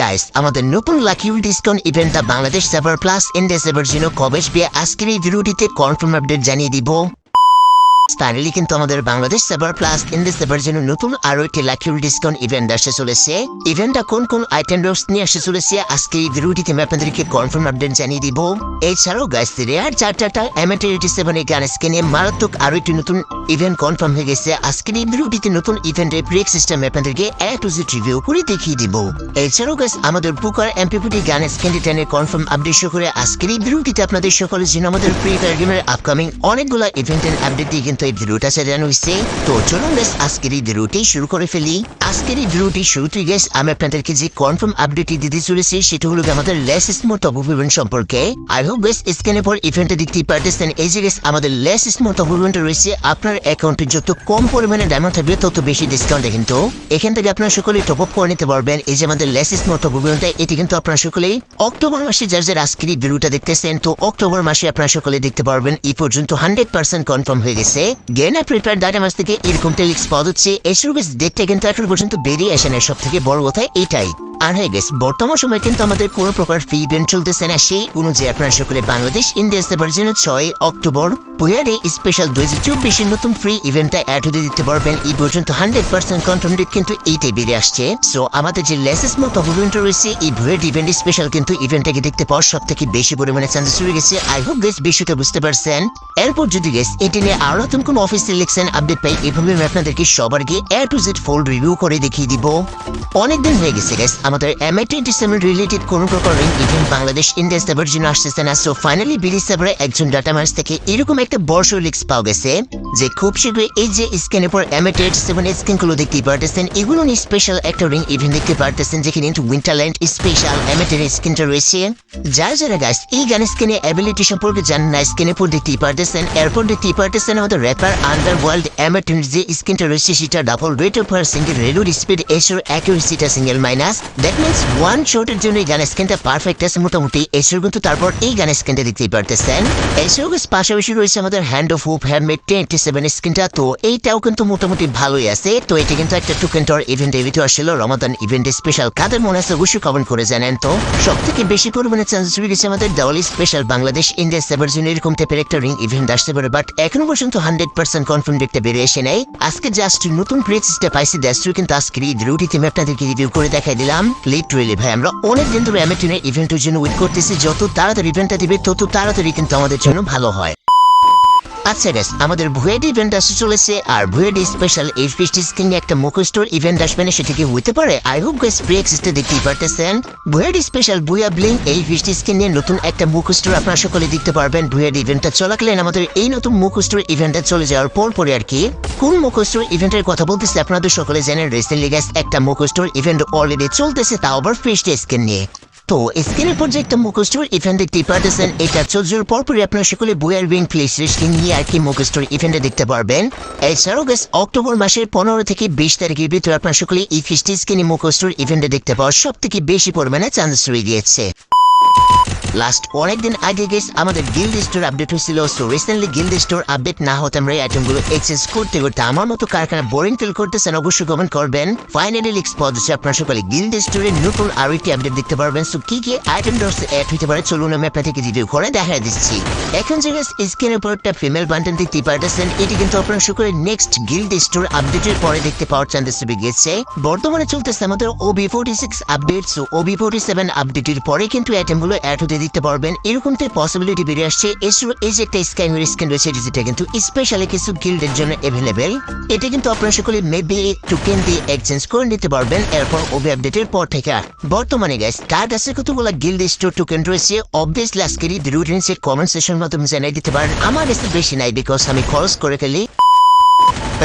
Guys আমাদের নতুন lucky discount ইভেন্টটা Bangladesh server plus India server জন্য কবে আসবে আজকের এই ভিডিওটিতে কনফার্ম আপডেট জানিয়ে দিব। ফাইনালি কিন্তু আমাদের Bangladesh server plus India server জন্য নতুন আরও একটি লাকি ডিসকাউন্ট ইভেন্ট আসতে চলেছে। ইভেন্টটা কোন কোন আইটেম রোস নিয়ে আসতে চলেছে, আজকে এই ভিডিওটিতে আমি আপনাদেরকে কনফার্ম আপডেট জানিয়ে দিব। এছাড়াও গাইস রেয়ার চার চারটা এমএটি সেভেন এই গান স্ক্রিনে মারাত্মক আরও একটি নতুন ইভেন্ট কনফার্ম হয়ে গেছে। আজকের এই ভিডিওটিতে নতুন ইভেন্টের ব্রেক সিস্টেম আপনাদেরকে এ টু জেড রিভিউ করে দেখিয়ে দিব। এছাড়াও গাইস আমাদের বুকার এমপিপিটি গান স্ক্রিনে টেনের কনফার্ম আপডেট শো করে আজকের এই ভিডিওটিতে আপনাদের সকলের জন্য আমাদের ফ্রি ফায়ার গেমের আপকামিং অনেকগুলো ইভেন্টের আপডেট দিয়ে কিন্তু এই ভিডিওটা সাজানো হয়েছে। তো চলুন গাইস আজকের এই ভিডিওটি শুরু করে ফেলি। আজকের এই ভিডিওটি শুরুতেই গাইস আমি আপনাদেরকে যে কনফার্ম আপডেটটি দিতে চলেছি, সেটা হলো আমাদের লেস স্মোর টপ ইভেন্ট সম্পর্কে। আই হোপ গাইস স্ক্রিনে পর ইভেন্টে দেখতে পারতেছেন, এই যে গাইস আমাদের লেস স্মোর টপ ইভেন্ট রয়েছে, আপনার অ্যাকাউন্টে যত কম পরিমাণে ডায়মন্ড থাকবে, তত বেশি ডিসকাউন্টে কিন্তু। এখান থেকে আপনারা সকলেই টপ আপ করে নিতে পারবেন, এই যে আমাদের লেস স্মোর টপ ইভেন্ট এটি কিন্তু আপনারা সকলেই অক্টোবর মাসে যার যার আজকের এই ভিডিওটা দেখতেছেন, তো অক্টোবর মাসে আপনারা সকলে দেখতে পারবেন, এই পর্যন্ত হান্ড্রেড পার্সেন্ট কনফার্ম হয়ে গেছে। গেনা প্রিপেয়ার ডাটা থেকে এরকম টেলিক্স পাওয়া যাচ্ছে। এসব দেখতে কিন্তু এখন পর্যন্ত বেরিয়ে আসে না। সব থেকে বড় কথা এটাই। আর হয়ে গেছে বর্তমান সময় কিন্তু আমাদের কোনো প্রকার ফি ইভেন্ট চলতেছে না। সেই অনুযায়ী আপনারা সকলে বাংলাদেশ ইন্ডিয়া জন্য ছয় অক্টোবর বুয়ারে স্পেশাল দুই হাজার চব্বিশের নতুন ফ্রি ইভেন্টটা অ্যাড হতে দিতে পারবেন। এই পর্যন্ত হান্ড্রেড পার্সেন্ট কনফার্ম কিন্তু এইটাই বেরিয়ে আসছে। সো আমাদের যে লেসেস মতো ইভেন্ট রয়েছে, এই ভুয়ের ইভেন্ট স্পেশাল কিন্তু ইভেন্টটাকে দেখতে পাওয়ার সব থেকে বেশি পরিমাণে চান্সেস হয়ে গেছে। আই হোপ গেস বিষয়টা বুঝতে পারছেন। এরপর যদি গেস এটি নিয়ে আরও নতুন কোন অফিস সিলেকশন আপডেট পাই, এভাবে আমি আপনাদেরকে সবার গিয়ে A to Z fold review করে দেখিয়ে দিব। অনেকদিন হয়ে গেছে গেস আমাদের এমআই টোয়েন্টি সেভেন রিলেটেড কোনো প্রকার ইভেন্ট বাংলাদেশ ইন্ডিয়া সার্ভার জন্য আসতেছে না। সো ফাইনালি বিলি সার্ভারে একজন ডাটা মার্স থেকে এরকম একটা বর্ষ লিক্স পাওয়া গেছে, যে খুব শীঘ্রই এই যে স্ক্যানের পর এমআই টোয়েন্টি সেভেন স্ক্রিনগুলো দেখতে পারতেছেন। এগুলো নিয়ে স্পেশাল একটা রিং ইভেন্ট দেখতে পারতেছেন, যেখানে উইন্টারল্যান্ড স্পেশাল এমএটের স্ক্রিনটা রয়েছে। যারা যারা গাছ এই গান স্ক্রিনে অ্যাবিলিটি সম্পর্কে জানেন না স্ক্রিনের পর দেখতেই পারতেছেন। এরপর দেখতেই পারতেছেন আমাদের র্যাপার আন্ডার ওয়ার্ল্ড এমএটের যে স্ক্রিনটা রয়েছে, সেটা double rate of per single রেলুর speed এসোর অ্যাকুরেসিটা single minus that means one শটের জন্য এই গান স্ক্রিনটা পারফেক্ট আছে মোটামুটি এসোর কিন্তু তারপর এই গান স্ক্রিনটা দেখতেই পারতেছেন। এসোর পাশাপাশি রয়েছে আমাদের hand of hoop handmade twenty seven স্ক্রিনটা তো এইটাও কিন্তু মোটামুটি ভালোই আছে। তো এটি কিন্তু একটা টুকেন্টর আসছিল রমাদান স্পেশাল কাদের মনে আছে অবশ্যই কমেন্ট করে জানেন তো। সব থেকে বেশি পরিমাণে গেছে আমাদের স্পেশাল বাংলাদেশ ইন্ডিয়া সেভার জন্য এরকম টাইপের একটা রিং ইভেন্ট আসতে পারে বাট এখনও পর্যন্ত হান্ড্রেড পার্সেন্ট কনফার্ম দেখতে বেরিয়ে এসে নেই। আজকে জাস্ট নতুন প্রেসিসটা পাইছি দ্যাটস কিন্তু আজকের এই রুটিতে আমি আপনাদেরকে রিভিউ করে দেখাই দিলাম। লিটারেলি ভাই। আমরা অনেক দিন ধরে অ্যামেটিনের ইভেন্টের জন্য ওয়েট করতেছি। যত তাড়াতাড়ি ইভেন্টটা দিবে, তত তাড়াতাড়ি কিন্তু আমাদের জন্য ভালো হয়। আচ্ছা আমাদের ভুয়েড ইভেন্ট আসতে চলেছে, আর ভুয়েড স্পেশাল এই ফিস্টি স্কিন একটা ইভেন্ট সেটা কি হইতে পারে? আই হোপ প্রি এক্সিস্টে পারতেছেন। ভুয়েড স্পেশাল বুয়া ব্লিং এই নিয়ে নতুন একটা সকলে দেখতে পারবেন, ভুয়েড ইভেন্টটা চলাকালীন আমাদের এই নতুন ইভেন্টটা চলে যাওয়ার পর পরে আর কি। কোন মুখস্টোর ইভেন্টের কথা বলতেছে আপনাদের সকলে জানেন রিসেন্টলি গ্যাস একটা মুখস্টোর ইভেন্ট অলরেডি চলতেছে, তাও আবার ফিস্টি স্কিন নিয়ে। তো স্ক্রিনের পর যে একটা মুখস্টোর ইভেন্ট দেখতে পারতেছেন, এটা চলছে পরপরই আপনারা সকলে বইয়ার উইং প্লে সৃষ্টি নিয়ে আর কি মুখস্টোর ইভেন্টে দেখতে পারবেন। এছাড়াও গেস অক্টোবর মাসের পনেরো থেকে বিশ তারিখের ভিতরে আপনারা সকলে এই স্কিনি মুখস্টোর ইভেন্টে দেখতে পাওয়ার সব থেকে বেশি পরিমাণে চান্স রয়ে গিয়েছে। লাস্ট অনেকদিন আগে গেস আমাদের গিল্ড স্টোর আপডেট হয়েছিল। So recently guild store update না হতে আমরা এই আইটেমগুলো এক্সচেঞ্জ করতে করতে আমার মতো কারখানা বোরিং ফিল করতেছেন অবশ্যই কমেন্ট করবেন। ফাইনালি লিক্স যাচ্ছে আপনার সকালে গিল্ড স্টোরের নতুন আরও একটি আপডেট দেখতে পারবেন। সো কি কি আইটেম ডোর্স অ্যাড হতে পারে, চলুন আমি আপনাদেরকে রিভিউ করে দেখা দিচ্ছি। এখন যে গাছ স্ক্রিনের উপর একটা ফিমেল বান্টেন দেখতে পারতেছেন। এটি কিন্তু আপনার সকলে নেক্সট গিল্ড স্টোর আপডেটের পরে দেখতে পাওয়ার চান্সেস গেছে। বর্তমানে চলতেছে আমাদের OB forty six update so OB forty seven আপডেটের পরে কিন্তু আইটেমগুলো অ্যাড হতে দিতে পারবেন। এরকম তো পসিবিলিটি বেরিয়ে আসছে। এছাড়াও এই যে একটা স্ক্যান স্ক্যান রয়েছে যেটা কিন্তু স্পেশালি কিছু গিল্ডের জন্য অ্যাভেলেবেল এটা কিন্তু আপনারা সকলে মেবি টোকেন দিয়ে এক্সচেঞ্জ করে নিতে পারবেন, এরপর ওবি আপডেটের পর থেকে। বর্তমানে গাইস কার কাছে কতগুলো গিল্ড স্টোর টোকেন রয়েছে? অবভিয়াসলি আজকের এই রুটিনসের কমেন্ট সেশন মাধ্যমে জানাই দিতে পারেন। আমার কাছে বেশি নাই বিকজ আমি খরচ করে ফেলি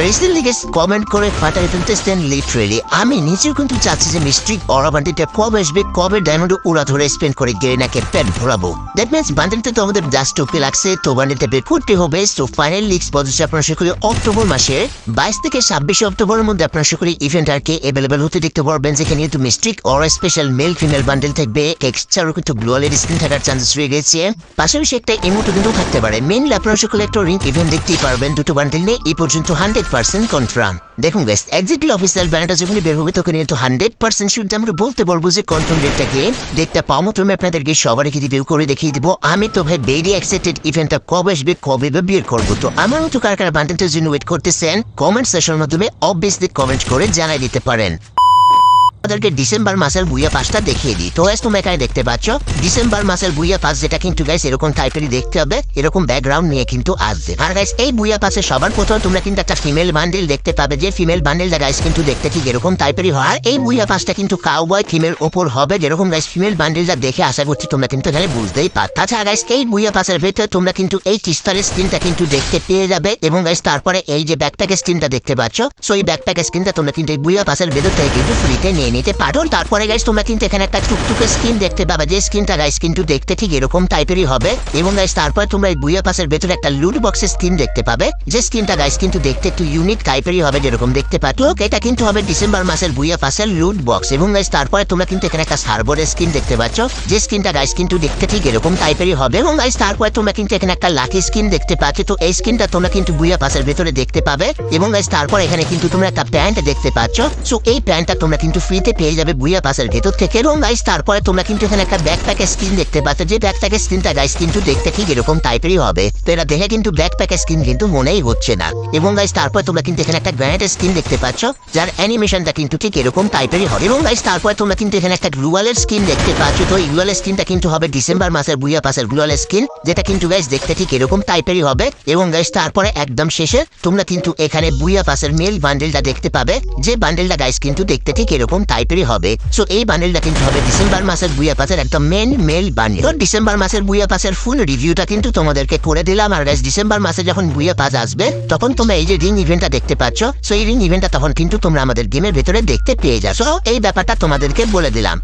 রিসেন্টলি গেস কমেন্ট করে ফাটাই ফেলতেছেন লিটারেলি আমি নিজেও কিন্তু চাচ্ছি যে মিস্ট্রিক অরা কবে আসবে, কবে ডায়মন্ড উড়া ধরে স্পেন্ড করে গেরিনাকে পেট ভরাবো। দ্যাট মিনস বান্ডিলটা তো আমাদের জাস্ট ওপে লাগছে, তো বান্ডিলটা বের করতে হবে সো ফাইনাল লিক্স বলছে আপনার সকলে অক্টোবর মাসের বাইশ থেকে ছাব্বিশে অক্টোবরের মধ্যে আপনার সকলে ইভেন্ট আর কি অ্যাভেলেবেল হতে দেখতে পারবেন, যেখানে কিন্তু mystic aura special male female bundle থাকবে। এক্সট্রারও কিন্তু গ্লোয়ালের স্ক্রিন থাকার চান্সেস রয়ে গেছে। পাশাপাশি একটা ইমোটো কিন্তু থাকতে পারে। মেনলি আপনারা সকলে একটা রিং ইভেন্ট দেখতেই পারবেন। দুটো বান্ডেল নিয়ে এই পর্যন্ত হান্ড্রেড হান্ড্রেড পার্সেন্ট কনফার্ম দেখুন গাইস এক্স্যাক্টলি অফিসার ব্যানারটা যখন বের হবে তখন তো হান্ড্রেড পার্সেন্ট শুনতে আমরা বলতে বলব যে কনফার্ম ডেটটাকে ডেটটা পাওয়া মাত্র আমি আপনাদেরকে সবারকে রিভিউ করে দেখিয়ে দিব। আমি তো ভাই ভেরি এক্সাইটেড ইভেন্টটা কবে আসবে, কবে বা বিয়ে করব। তো আমারও তো কার কার বান্ডেলটার জন্য ওয়েট করতেছেন কমেন্ট সেশনের মাধ্যমে অবভিয়াসলি কমেন্ট করে জানাই দিতে পারেন। আমাদেরকে ডিসেম্বর মাসের বুইয়া পাসটা দেখিয়ে দিই। তো তোমরা এখানে দেখতে পাচ্ছ। ডিসেম্বর মাসের বুইয়া পাস যেটা কিন্তু গাইস এরকম টাইপেরই দেখতে হবে, এরকম ব্যাকগ্রাউন্ড নিয়ে কিন্তু আসবে। আর গাইস এই বুইয়া পাসে সবার প্রথম তোমরা কিন্তু একটা ফিমেল বান্ডেল দেখতে পাবে, যে ফিমেল বান্ডেলটা গাইস কিন্তু দেখতে ঠিক এরকম টাইপেরই হয়। আর এই বুইয়া পাসটা কিন্তু কাউবয় ফিমেল ওপর হবে, যেরকম গাইস ফিমেল বান্ডেলটা দেখে আশা করছি তোমরা কিন্তু এখানে বুঝতেই পার। তাছাড়া গাইস এই বুইয়া পাসের ভেতরে তোমরা কিন্তু এই টিস্টারের স্ক্রিনটা কিন্তু দেখতে পেয়ে যাবে, এবং গাইস তারপরে এই যে ব্যাকপ্যাকের স্ক্রিনটা দেখতে পাচ্ছ সো এই ব্যাকপ্যাকের স্ক্রিনটা তোমরা কিন্তু এই বুইয়া পাসের ভেতর থেকে কিন্তু ফ্রিতে নিয়ে নিতে পারো, তারপরে গাইস তোমরা কিন্তু এখানে একটা টুকটুকে স্ক্রিন দেখতে পাবে। যে স্ক্রিনটা গাইস কিন্তু দেখতে ঠিক এরকম টাইপেরই হবে। এবং গাইস তারপরে তোমরা এই বুইয়া পাসের ভেতরে একটা লুট বক্সের স্ক্রিন দেখতে পাবে। যে স্ক্রিনটা গাইস কিন্তু দেখতে একটু ইউনিক টাইপেরই হবে যেরকম দেখতে পাচ্ছ। এটা কিন্তু হবে ডিসেম্বর মাসের বুইয়া পাসের লুট বক্স এবং গাইস তারপরে তোমরা কিন্তু এখানে একটা সার্ভারের স্ক্রিন দেখতে পাচ্ছ। যে স্ক্রিনটা গাইস কিন্তু দেখতে ঠিক এরকম টাইপেরই হবে। এবং গাইস তারপরে তোমরা কিন্তু এখানে একটা লাকি স্ক্রিন দেখতে পাচ্ছ। তো এই স্ক্রিনটা তোমরা কিন্তু বুইয়া পাসের ভেতরে দেখতে পাবে। এবং গাইস তারপর এখানে কিন্তু তোমরা একটা প্যান্ট দেখতে পাচ্ছ। সো এই প্যান্টটা তোমরা কিন্তু ফ্রিতে পেয়ে যাবে বুইয়া পাসের ভেতর থেকে। এবং গাইস তারপরে তোমরা কিন্তু এখানে একটা ব্যাকপ্যাকের স্ক্রিন দেখতে পাচ্ছ। যে ব্যাকপ্যাকের স্ক্রিনটা গাইস কিন্তু দেখতে ঠিক এরকম টাইপেরই হবে। তো এটা দেখে কিন্তু ব্যাকপ্যাকের স্ক্রিন কিন্তু মনেই হচ্ছে না। এবং গাইস তারপর তোমরা কিন্তু এখানে একটা গ্র্যান্ড স্ক্রিন দেখতে পাচ্ছ, যার অ্যানিমেশনটা কিন্তু ঠিক এরকম টাইপেরই হবে। এবং গাইস তারপরে তোমরা কিন্তু এখানে একটা গ্লুয়ালের স্ক্রিন দেখতে পাচ্ছ। তো এই গ্লুয়ালের স্ক্রিনটা কিন্তু হবে ডিসেম্বর মাসের বুইয়া পাসের গ্লুয়ালের স্ক্রিন যেটা কিন্তু গাইস দেখতে ঠিক এরকম টাইপেরই হবে। এবং গাইস তারপরে একদম শেষে তোমরা কিন্তু এখানে বুয়া পাসের মেল বান্ডেলটা দেখতে পাবে। যে বান্ডেলটা গাইস কিন্তু দেখতে ঠিক এরকম টাইপেরই হবে। সো এই বান্ডেলটা কিন্তু হবে ডিসেম্বর মাসের বুয়ে পাশের একটা মেন মেল বান্ডেল তো ডিসেম্বর মাসের বুয়ে পাশের ফুল রিভিউটা কিন্তু তোমাদেরকে করে দিলাম। আর ডিসেম্বর মাসে যখন বুয়ে পাস আসবে, তখন তোমরা এই যে রিং ইভেন্টটা দেখতে পাচ্ছ সো এই রিং ইভেন্টটা তখন কিন্তু তোমরা আমাদের গেমের ভেতরে দেখতে পেয়ে যাচ্ছ। এই ব্যাপারটা তোমাদেরকে বলে দিলাম।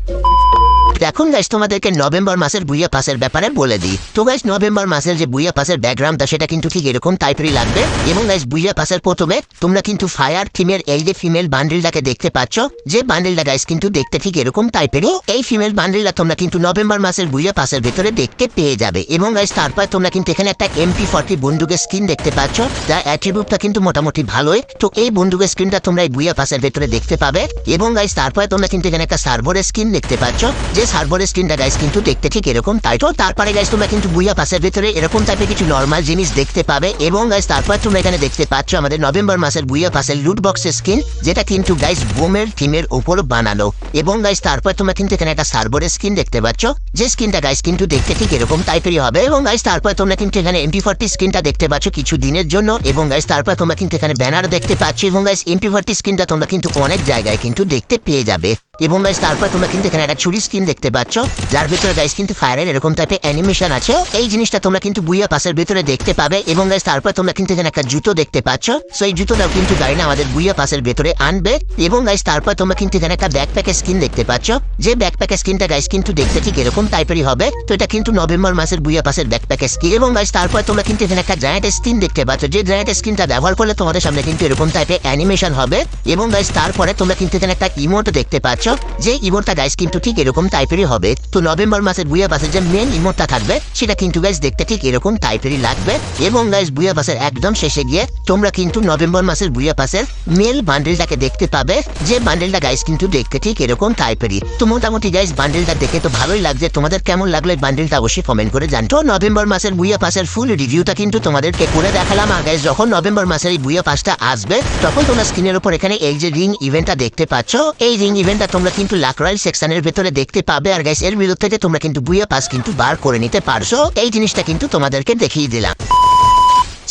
এখন গাইস তোমাদেরকে নভেম্বর মাসের বুইয়া পাসের ব্যাপারে বলে দিই। তো গাইস নভেম্বর মাসের যে বুইয়া পাসের ব্যাকগ্রাউন্ডটা, সেটা কিন্তু ঠিক এরকম টাইপেরই লাগবে। এবং গাইস বুইয়া পাসের প্রথমে তোমরা কিন্তু ফায়ার থিমের এই যে ফিমেল বান্ডেলটাকে দেখতে পাচ্ছ, যে বান্ডেলটা গাইস কিন্তু দেখতে ঠিক এরকম টাইপেরই এই ফিমেল বান্ডেলটা তোমরা কিন্তু নভেম্বর মাসের বুইয়া পাসের ভেতরে দেখতে পেয়ে যাবে। এবং গাইস তারপর তোমরা কিন্তু এখানে একটা এমপি ফর্টি বন্দুকের স্ক্রিন দেখতে পাচ্ছ, যার অ্যাট্রিবিউটটা কিন্তু মোটামুটি ভালোই। তো এই বন্দুকের স্ক্রিনটা তোমরা এই বুইয়া পাসের ভেতরে দেখতে পাবে। এবং গাইস তারপরে তোমরা কিন্তু এখানে একটা সার্ভারের স্ক্রিন দেখতে পাচ্ছ, যে সার্ভারের স্ক্রিনটা গাইস কিন্তু দেখতে ঠিক এরকম, তাই তো? তারপরে গাইস তোমরা কিন্তু বুইয়া পাসের ভিতরে এরকম টাইপের কিছু নর্মাল জিনিস দেখতে পাবে। এবং গাইস তারপর তোমরা এখানে দেখতে পাচ্ছ আমাদের নভেম্বর মাসের বুইয়া পাসের লুট বক্সের স্ক্রিন যেটা কিন্তু গাইস বোমের থিমের উপর বানানো। এবং গাইস তারপর তোমরা কিন্তু এখানে একটা সার্ভারের স্ক্রিন দেখতে পাচ্ছ, যে স্ক্রিনটা গাইস কিন্তু দেখতে ঠিক এরকম টাইপেরই হবে। এবং গাইস তারপর তোমরা কিন্তু এখানে এমপি ফর্টি স্ক্রিনটা দেখতে পাচ্ছ কিছু দিনের জন্য। এবং গাইস তারপর তোমরা কিন্তু এখানে ব্যানার দেখতে পাচ্ছ। এবং গাইস এমপি ফর্টি স্ক্রিনটা তোমরা কিন্তু অনেক জায়গায় কিন্তু দেখতে পেয়ে যাবে। এবং গাইস তারপর তোমরা কিন্তু এখানে একটা ছুরি স্ক্রিন দেখতে পাচ্ছ, যার ভিতরে গাইস কিন্তু ফায়ারের এরকম টাইপের অ্যানিমেশন আছে। এই জিনিসটা তোমরা কিন্তু বুইয়া পাসের ভিতরে দেখতে পাবে এবং গাইস তারপর তোমরা কিন্তু এখানে একটা জুতো দেখতে পাচ্ছ। সো এই জুতোটাও কিন্তু গাড়ি আমাদের বুইয়া পাসের ভেতরে আনবে এবং গাইস তারপর তোমরা কিন্তু এখানে একটা ব্যাকপ্যাকের স্ক্রিন দেখতে পাচ্ছ। যে ব্যাকপ্যাকের স্ক্রিনটা গাইস কিন্তু দেখতে ঠিক এরকম টাইপেরই হবে, তো এটা কিন্তু নভেম্বর মাসের বুইয়া পাসের ব্যাকপ্যাকের স্ক্রিন এবং গাইস তারপর তোমরা কিন্তু এখানে একটা জায়ান্ট স্ক্রিন দেখতে পাচ্ছ। যে জায়ান্ট স্ক্রিনটা ব্যবহার করলে তোমাদের সামনে কিন্তু এরকম টাইপের অ্যানিমেশন হবে এবং গাইস তারপরে তোমরা কিন্তু এখানে একটা ইমোট দেখতে পাচ্ছ। যে ইমোটটা গাইস কিন্তু ঠিক এরকম টাইপেরই হবে। তো নভেম্বর মাসের বুইয়া পাসের যে মেন ইমোটটা থাকবে, সেটা কিন্তু গাইস দেখতে ঠিক এরকম টাইপেরই লাগবে। এবং গাইস বুইয়া পাসের একদম শেষে গিয়ে তোমরা কিন্তু নভেম্বর মাসের বুইয়া পাসের মেল বান্ডেলটাকে দেখতে পাবে। যে বান্ডেলটা গাইস কিন্তু দেখতে ঠিক এরকম টাইপেরই তো মোটামুটি গাইস বান্ডেলটা দেখে তো ভালোই লাগছে। তোমাদের কেমন লাগল বান্ডেলটা অবশ্যই কমেন্ট করে জানতো। নভেম্বর মাসের বুয়া পাসের ফুল রিভিউটা কিন্তু তোমাদেরকে করে দেখালাম। আর গাইস যখন নভেম্বর মাসের এই বুইয়া পাসটা আসবে, তখন তোমরা স্ক্রিনের উপর এখানে এই যে রিং ইভেন্টটা দেখতে পাচ্ছ। এই রিং ইভেন্টটা তোমরা কিন্তু লাকরাইল সেকশনের ভেতরে দেখতে পাবে। আর গাইস এর বিরুদ্ধে তোমরা কিন্তু বুইয়া পাস কিন্তু বার করে নিতে পারছ, এই জিনিসটা কিন্তু তোমাদেরকে দেখিয়ে দিলাম।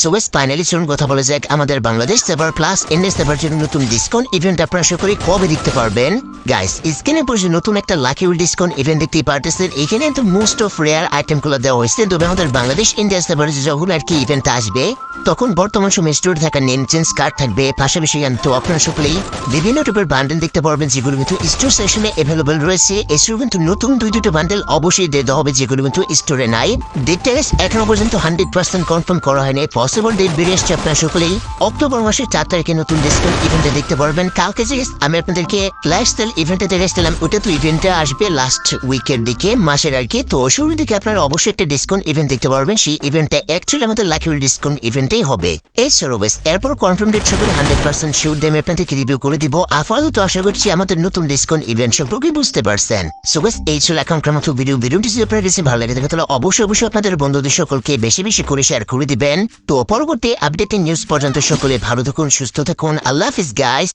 সো ওয়েস ফাইনালি চলুন কথা বলে যাক আমাদের Bangladesh server plus India server জন্য নতুন ডিসকাউন্ট ইভেন্ট আপনারা আশা করি কবে দেখতে পারবেন? গাইস স্ক্রিনে পড়ছে নতুন একটা লাকি উইল ডিসকাউন্ট ইভেন্ট দেখতে পারতেছেন, এখানে কিন্তু মোস্ট অফ রেয়ার আইটেমগুলো দেওয়া হয়েছে। তবে আমাদের বাংলাদেশ ইন্ডিয়া সেভার যখন আর কি ইভেন্ট আসবে, তখন বর্তমান সময় স্টোর থাকা নেম চেঞ্জ কার্ড থাকবে। পাশাপাশি তো আপনারা সকলেই বিভিন্ন টাইপের বান্ডেল দেখতে পারবেন, যেগুলো কিন্তু স্টোর সেশনে অ্যাভেলেবল রয়েছে। এছাড়াও কিন্তু নতুন দুই দুটো বান্ডেল অবশ্যই দিয়ে দেওয়া হবে, যেগুলো কিন্তু স্টোরে নাই। ডেটটা এখন পর্যন্ত হান্ড্রেড পার্সেন্ট কনফার্ম করা হয়নি। পসিবল ডেট বেরিয়ে এসছে আপনারা সকলেই। অক্টোবর মাসের চার তারিখে নতুন ডিসকাউন্ট ইভেন্টে দেখতে পারবেন। কালকে যে আমি আপনাদেরকে লাইফস্টাইল ইভেন্টে দেখেছিলাম ওটা তো ইভেন্টে আসবে লাস্ট উইকের দিকে, মাসের আর কি। তো শুরুর দিকে আপনারা অবশ্যই একটা ডিসকাউন্ট ইভেন্ট দেখতে পারবেন। সেই ইভেন্টটা অ্যাকচুয়ালি আমাদের লাকি ডিসকাউন্ট ইভেন্টেই হবে। এই সরোবেস এরপর কনফার্ম ডেট সকলে হান্ড্রেড পার্সেন্ট শিওর আমি আপনাদেরকে রিভিউ করে দিব। আপাতত আশা করছি আমাদের নতুন ডিসকাউন্ট ইভেন্ট সম্পর্কে বুঝতে পারছেন। সো গাইস এই ছিল এখনকার মতো ভিডিও ভিডিওটি যদি আপনার কাছে ভালো লাগে তাহলে অবশ্যই অবশ্যই আপনাদের বন্ধুদের সকলকে বেশি বেশি করে শেয়ার করে দিবেন। তো পরবর্তী আপডেটের নিউজ পর্যন্ত সকলে ভালো থাকুন সুস্থ থাকুন। আল্লাহ হাফিজ গাইস